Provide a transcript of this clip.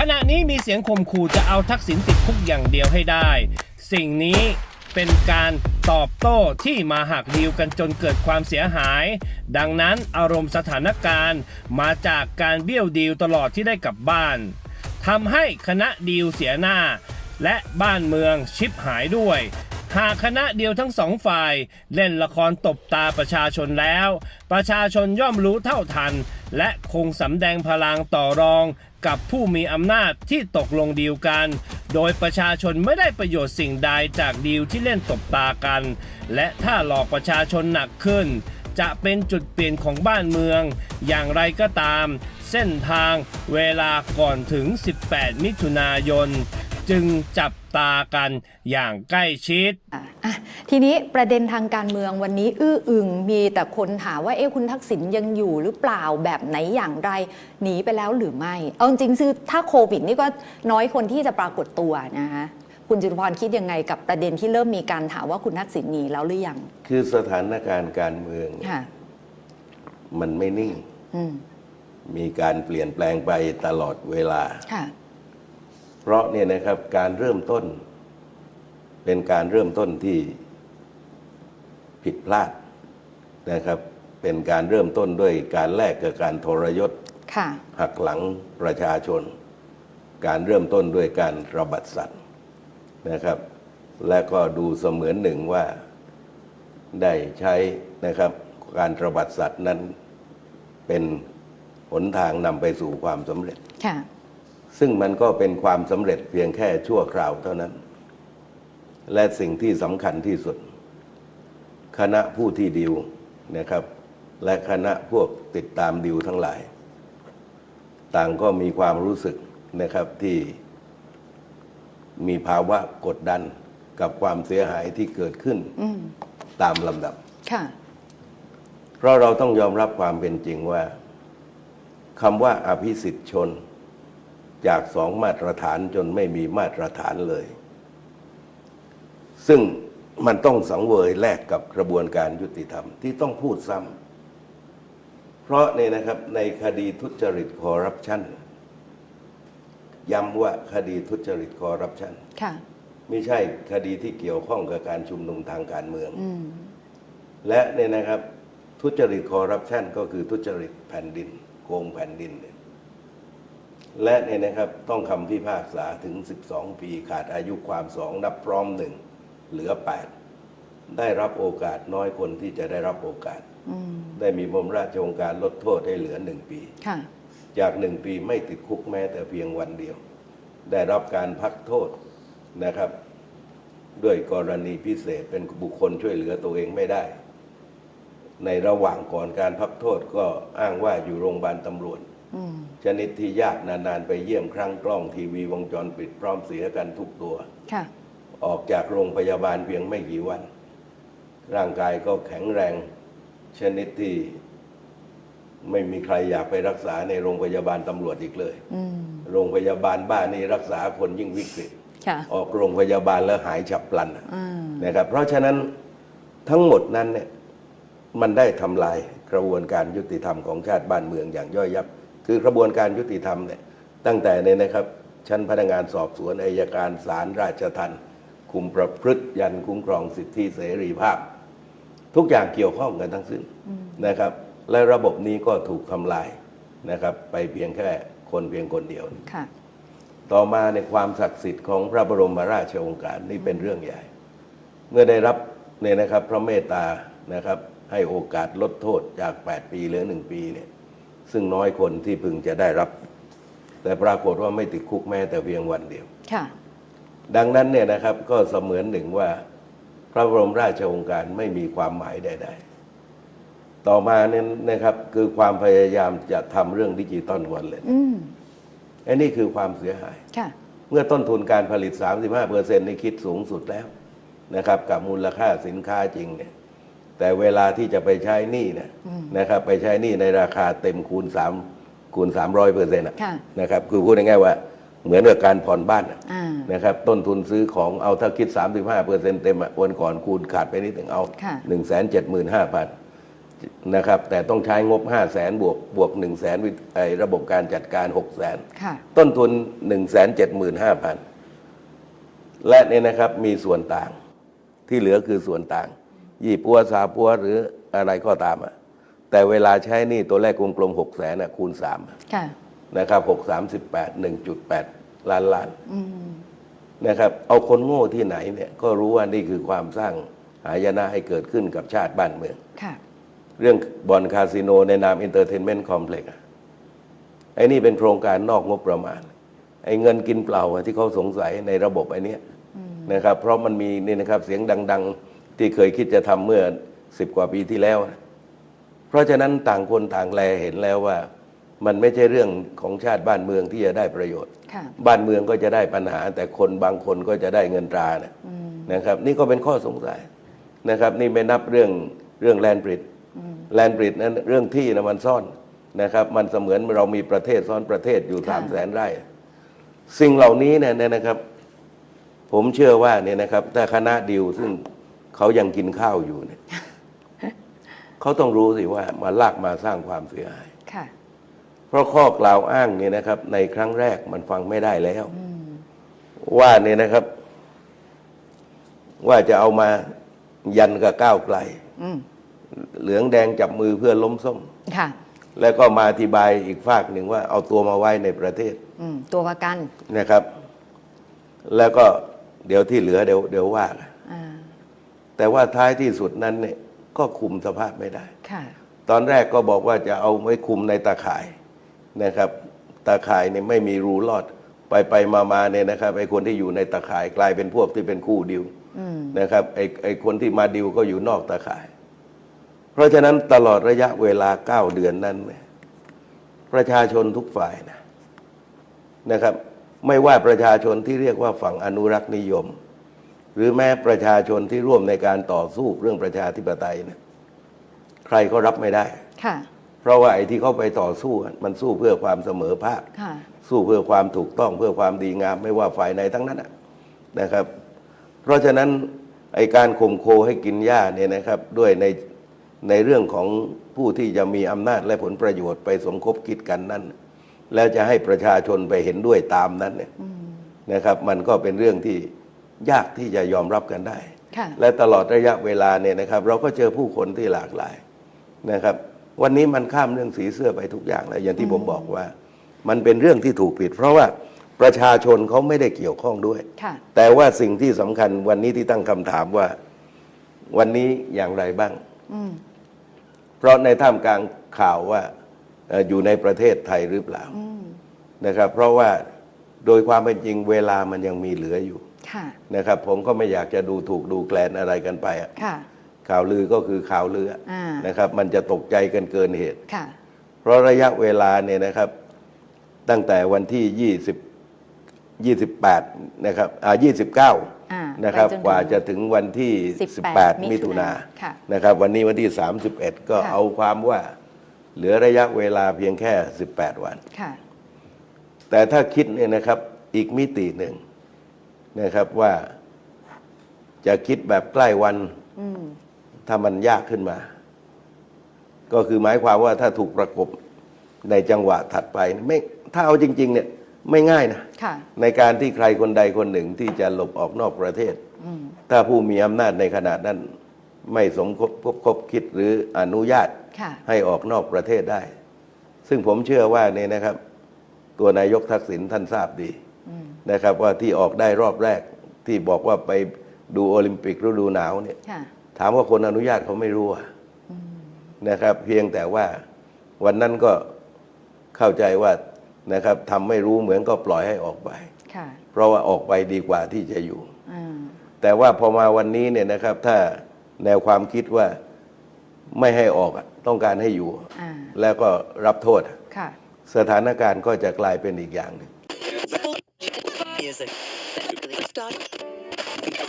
ขณะนี้มีเสียงข่มขู่จะเอาทักษิณติดคุกอย่างเดียวให้ได้ สิ่งนี้เป็นการตอบโต้ที่มาหักดีลกันจนเกิดความเสียหาย ดังนั้นอารมณ์สถานการณ์มาจากการเบี้ยวดีลตลอดที่ได้กลับบ้านทำให้คณะดีลเสียหน้า และบ้านเมืองชิบหายด้วย หากคณะเดียวทั้งสองฝ่าย เล่นละครตบตาประชาชนแล้ว ประชาชนย่อมรู้เท่าทัน และคงสำแดงพลังต่อรอง กับผู้มีอำนาจที่ตกลงดีลกัน โดยประชาชนไม่ได้ประโยชน์สิ่งใดจากดีลที่เล่นตบตากัน และถ้าหลอกประชาชนหนักขึ้น จะเป็นจุดเปลี่ยนของบ้านเมือง อย่างไรก็ตาม เส้นทางเวลาก่อนถึง 18 มิถุนายน จึงจับตากันอย่างใกล้ชิดอะอะทีนี้ประเด็นทางการเมืองวันนี้อื้ออึงมีแต่คนถามว่าเอ๊ะคุณทักษิณยังอยู่หรือเปล่าแบบไหนอย่างไรหนีไปแล้วหรือไม่ เอาจริงๆคือถ้าโควิดนี่ก็น้อยคนที่จะปรากฏตัวนะคะคุณจุลพรคิดยังไงกับประเด็นที่เริ่มมีการถามว่าคุณทักษิณหนีแล้วหรือยังคือสถานการณ์การเมืองค่ะ มันไม่นิ่ง อืม มีการเปลี่ยนแปลงไปตลอดเวลา ค่ะ เพราะเนี่ยนะครับการเริ่มต้น เป็นการเริ่มต้นที่ผิดพลาดนะครับ เป็นการเริ่มต้นด้วยการแลกกับการทรยศค่ะหักหลังประชาชน การเริ่มต้นด้วยการระบาดสัตว์นะครับ และก็ดูเสมือนหนึ่งว่าได้ใช้นะครับการระบาดสัตว์นั้นเป็นหนทางนำไปสู่ความสำเร็จค่ะ ซึ่งมันก็เป็นความสำเร็จเพียงแค่ชั่วคราวเท่านั้น และสิ่งที่สำคัญที่สุด คณะผู้ที่ดิวนะครับ และคณะพวกติดตามดิวทั้งหลาย ต่างก็มีความรู้สึกนะครับที่มีภาวะกดดันกับความเสียหายที่เกิดขึ้นอืมตามลำดับค่ะเพราะเราต้องยอมรับความเป็นจริงว่าคำว่าอภิสิทธิชน จากสองมาตรฐานจนไม่มีมาตรฐานเลย ซึ่งมันต้องสังเวยแลกกับกระบวนการยุติธรรมที่ต้องพูดซ้ำเพราะเนี่ยนะครับในคดีทุจริตคอร์รัปชันย้ำว่าคดีทุจริตคอร์รัปชันค่ะไม่ใช่คดีที่เกี่ยวข้องกับการชุมนุมทางการเมืองอืมและเนี่ยนะครับ ทุจริตคอร์รัปชันก็คือทุจริตแผ่นดิน โกงแผ่นดินเนี่ย และเนี่ยนะครับต้องคำพิพากษาถึง 12 ปีขาดอายุความสองนับพร้อมหนึ่งเหลือ 8 ได้รับโอกาสน้อยคนที่จะได้รับโอกาสอืมได้มีบรมราชโองการลดโทษให้เหลือหนึ่งปีค่ะจากหนึ่งปีไม่ติดคุกแม้แต่เพียงวันเดียว ได้รับการพักโทษนะครับ ด้วยกรณีพิเศษเป็นบุคคลช่วยเหลือตัวเองไม่ได้ ในระหว่างก่อนการพักโทษก็อ้างว่าอยู่โรงพยาบาลตำรวจอืม ชนิดที่ญาตินานๆ ไปเยี่ยมครั้งกล้องทีวีวงจรปิดพร้อมเสียกันทุกตัวค่ะออกจากโรงพยาบาลเพียงไม่กี่วัน ร่างกายก็แข็งแรง ชนิดที่ไม่มีใครอยากไปรักษาในโรงพยาบาลตำรวจอีกเลยอืมโรงพยาบาลบ้านนี่รักษาคนยิ่งวิกฤตค่ะออกโรงพยาบาลแล้วหายฉับพลันอืมนะครับ เพราะฉะนั้นทั้งหมดนั้นเนี่ยมันได้ทำลายกระบวนการยุติธรรมของชาติบ้านเมืองอย่างย่อยยับ คือกระบวนการยุติธรรมเนี่ยตั้งแต่เนี่ยนะครับ ชั้นพนักงานสอบสวนอายการศาลราชทัณฑ์คุมประพฤติยันคุ้มครองสิทธิเสรีภาพ ทุกอย่างเกี่ยวข้องกันทั้งสิ้นนะครับ และระบบนี้ก็ถูกทำลายนะครับ ไปเพียงแค่คนเพียงคนเดียวค่ะต่อมาในความศักดิ์สิทธิ์ของพระบรมราชโองการนี่เป็นเรื่องใหญ่ เมื่อได้รับเนี่ยนะครับพระเมตตานะครับให้โอกาสลดโทษจาก 8 ปีเหลือ 1 ปีเนี่ย ซึ่งน้อยคนที่พึงจะได้รับ แต่ปรากฏว่าไม่ติดคุกแม้แต่เพียงวันเดียว ค่ะ ดังนั้นเนี่ยนะครับก็เสมือนหนึ่งว่า พระบรมราชโองการไม่มีความหมายใด ๆ ต่อมาเนี่ยนะครับคือความพยายามจะทำเรื่องดิจิตอลวอลเล็ตอืมอันนี้คือความเสียหาย ค่ะ เมื่อต้นทุนการผลิต 35เปอร์เซ็นต์ในคิดสูงสุดแล้วนะครับ กับมูลค่าสินค้าจริงเนี่ย แต่เวลาที่จะไปใช้หนี้เนี่ยนะครับไปใช้หนี้ในราคาเต็มคูณ3คูณ300เปอร์เซ็นต์ค่ะนะครับคือพูดง่ายๆว่าเหมือนกับการผ่อนบ้านอะอ่านะครับต้นทุนซื้อของเอาถ้าคิด 35เปอร์เซ็นต์เต็มอะวันก่อนคูณขาดไปนิดหนึ่งเอาค่ะ1 7 5 0 0 0นะครับแต่ต้องใช้งบ 5 0 0แสนบวกบวก 1 0 0 0 0แสนระบบการจัดการ 6 0แสนค่ะต้นทุน 1 7 5 0 0 0 และเนี่ยนะครับมีส่วนต่างที่เหลือคือส่วนต่าง ยี่ปัวซาปัวหรืออะไรก็ตามอะแต่เวลาใช้หนี่ตัวแรกกลมๆ6แสนคูณ3อะค่ะนะครับหกสามสิบแปดหนึ่งจุดแปดล้านล้านนะครับ เอาคนโง่ที่ไหนเนี่ยก็รู้ว่านี่คือความสร้างหายนะให้เกิดขึ้นกับชาติบ้านเมืองค่ะเรื่องบอลคาสิโนในนามอินเตอร์เทนเมนต์คอมเพล็กซ์ไอ้นี่เป็นโครงการนอกงบประมาณ ไอ้เงินกินเปล่าอะที่เขาสงสัยในระบบไอ้เนี้ยนะครับ เพราะมันมีนี่นะครับเสียงดัง ๆ ที่เคยคิดจะทำเมื่อสิบกว่าปีที่แล้วนะเพราะฉะนั้นต่างคนต่างแลเห็นแล้วว่า มันไม่ใช่เรื่องของชาติบ้านเมืองที่จะได้ประโยชน์ค่ะบ้านเมืองก็จะได้ปัญหา แต่คนบางคนก็จะได้เงินตรานะนะครับ นี่ก็เป็นข้อสงสัยนะครับ นี่ไม่นับเรื่องเรื่องแลนบริดแลนบริดนั้นเรื่องที่นะมันซ่อนนะครับ มันเสมือนเรามีประเทศซ้อนประเทศอยู่ค่ะสามแสนไร่ สิ่งเหล่านี้เนี่ยนะครับ ผมเชื่อว่าเนี่ยนะครับถ้าคณะดิวซึ่ง เขายังกินข้าวอยู่เนี่ยเขาต้องรู้สิว่ามาลากมาสร้างความเสียหายค่ะเพราะข้อกล่าวอ้างเนี่ยนะครับ ในครั้งแรกมันฟังไม่ได้แล้วว่าเนี่ยนะครับ ว่าจะเอามายันกับก้าวไกลอืมเหลืองแดงจับมือเพื่อล้มส้มค่ะแล้วก็มาอธิบายอีกฝากหนึ่งว่าเอาตัวมาไว้ในประเทศอืมตัวประกันนะครับ แล้วก็เดี๋ยวที่เหลือเดี๋ยวเดี๋ยวว่ากันอ่า แต่ว่าท้ายที่สุดนั้นเนี่ยก็คุมสภาพไม่ได้ ค่ะ ตอนแรกก็บอกว่าจะเอาไว้คุมในตาข่ายนะครับ ตาข่ายเนี่ยไม่มีรูรอดไปไปมามาเนี่ยนะครับไอ้คนที่อยู่ในตาข่ายกลายเป็นพวกที่เป็นคู่ดิวนะครับไอ้ไอ้คนที่มาดิวก็อยู่นอกตาข่าย เพราะฉะนั้นตลอดระยะเวลาเก้าเดือนนั้นเนี่ยประชาชนทุกฝ่ายนะนะครับ ไม่ว่าประชาชนที่เรียกว่าฝั่งอนุรักษ์นิยม หรือแม้ประชาชนที่ร่วมในการต่อสู้เรื่องประชาธิปไตยนะใครก็รับไม่ได้ค่ะเพราะว่าไอ้ที่เขาไปต่อสู้อะมันสู้เพื่อความเสมอภาคค่ะสู้เพื่อความถูกต้องเพื่อความดีงามไม่ว่าฝ่ายไหนทั้งนั้นอะนะครับ เพราะฉะนั้นไอ้การข่มโคให้กินหญ้าเนี่ยนะครับ ด้วยในในเรื่องของผู้ที่จะมีอำนาจและผลประโยชน์ไปสมคบคิดกันนั้น แล้วจะให้ประชาชนไปเห็นด้วยตามนั้นเนี่ยนะครับ มันก็เป็นเรื่องที่ ยากที่จะยอมรับกันได้ค่ะและตลอดระยะเวลาเนี่ยนะครับ เราก็เจอผู้คนที่หลากหลายนะครับ วันนี้มันข้ามเรื่องสีเสื้อไปทุกอย่างแล้วอย่างที่ผมบอกว่า มันเป็นเรื่องที่ถูกผิด เพราะว่าประชาชนเขาไม่ได้เกี่ยวข้องด้วยค่ะแต่ว่าสิ่งที่สำคัญวันนี้ที่ตั้งคำถามว่า วันนี้อย่างไรบ้างอืมเพราะในท่ามกลางข่าวว่าเอ่ออยู่ในประเทศไทยหรือเปล่านะครับ เพราะว่าโดยความเป็นจริงเวลามันยังมีเหลืออยู่ค่ะ นะครับ ผมก็ไม่อยากจะดูถูกดูแคลนอะไรกันไปอะค่ะข่าวลือก็คือข่าวลืออะอ่านะครับ มันจะตกใจกันเกินเหตุค่ะเพราะระยะเวลาเนี่ยนะครับ ตั้งแต่วันที่ 20 28 นะครับอ่า29อ่านะครับไปจนถึงกว่าจะถึงวันที่ 18 18มิถุนาค่ะนะครับ วันนี้วันที่ 31 ก็ค่ะเอาความว่าเหลือระยะเวลาเพียงแค่ 18 วันค่ะแต่ถ้าคิดเนี่ยนะครับอีกมิติหนึ่ง นะครับว่าจะคิดแบบใกล้วันอืมถ้ามันยากขึ้นมา ก็คือหมายความว่าถ้าถูกประกบในจังหวะถัดไปไม่ถ้าเอาจริง ๆ เนี่ยไม่ง่ายนะค่ะในการที่ใครคนใดคนหนึ่งที่จะหลบออกนอกประเทศอืมถ้าผู้มีอำนาจในขณะนั้นไม่สมคบคบคบคิดหรืออนุญาตค่ะให้ออกนอกประเทศได้ ซึ่งผมเชื่อว่าเนี่ยนะครับ ตัวนายกทักษิณท่านทราบดี นะครับว่าที่ออกได้รอบแรกที่บอกว่าไปดูโอลิมปิกฤดูหนาวเนี่ยค่ะ ถามว่าคนอนุญาตเขาไม่รู้อะนะครับ เพียงแต่ว่าวันนั้นก็เข้าใจว่านะครับทำไม่รู้เหมือนก็ปล่อยให้ออกไป ค่ะเพราะว่าออกไปดีกว่าที่จะอยู่ อ่าแต่ว่าพอมาวันนี้เนี่ยนะครับ ถ้าแนวความคิดว่าไม่ให้ออกอะต้องการให้อยู่ อ่าแล้วก็รับโทษอะค่ะ สถานการณ์ก็จะกลายเป็นอีกอย่างหนึ่ง Dot